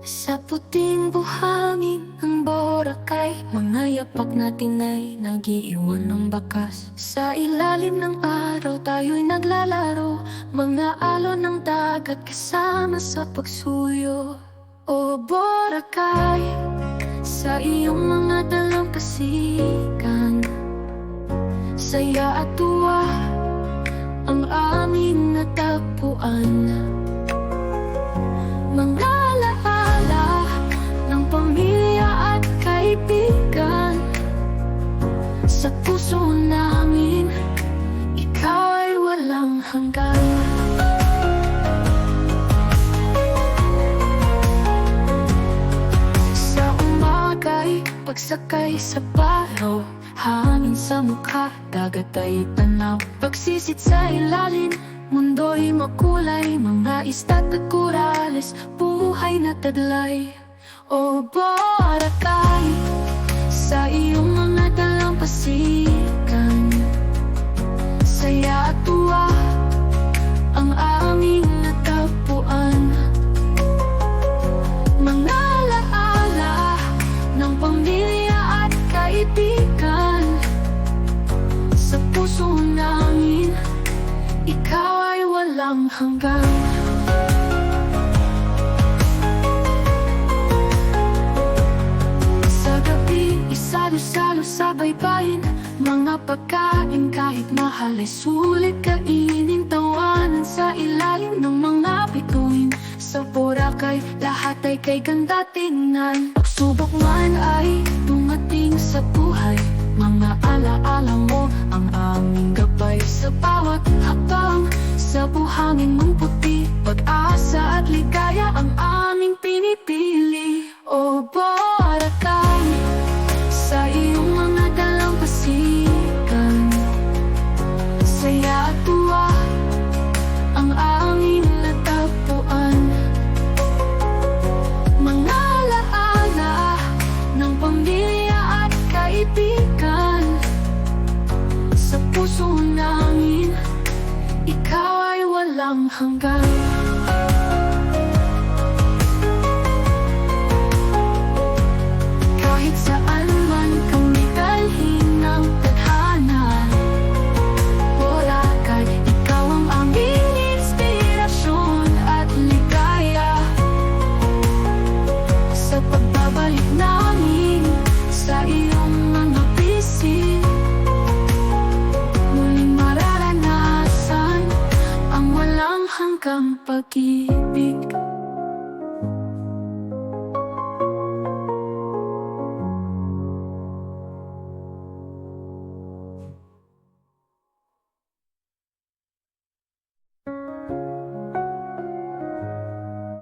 Sa puting buhangin ng Boracay Mga yapak natin ay nagiiwan ng bakas. Sa ilalim ng araw tayo'y naglalaro. Mga alon ng dagat kasama sa pagsuyo. O Boracay Sa iyong mga dalampasigan Saya at tuwa Ang aming natagpuan pagsakay sa baro Hangin sa mukha, dagat ay tanaw. Pagsisit sa ilalim, mundo'y makulay Mga istat at kurales, buhay na taglay O Boracay, sa walang hanggan Sa gabi, isalo-salo sa baybayin Mga pagkain kahit mahal ay sulit kainin Tawanan sa ilalim ng mga bituin. Sa Boracay, lahat ay kay ganda tingnan. Pagsubok man ay dumating sa buhay Mga alaala mo ang aming hanggan mararanasan ang walang hanggang pag-ibig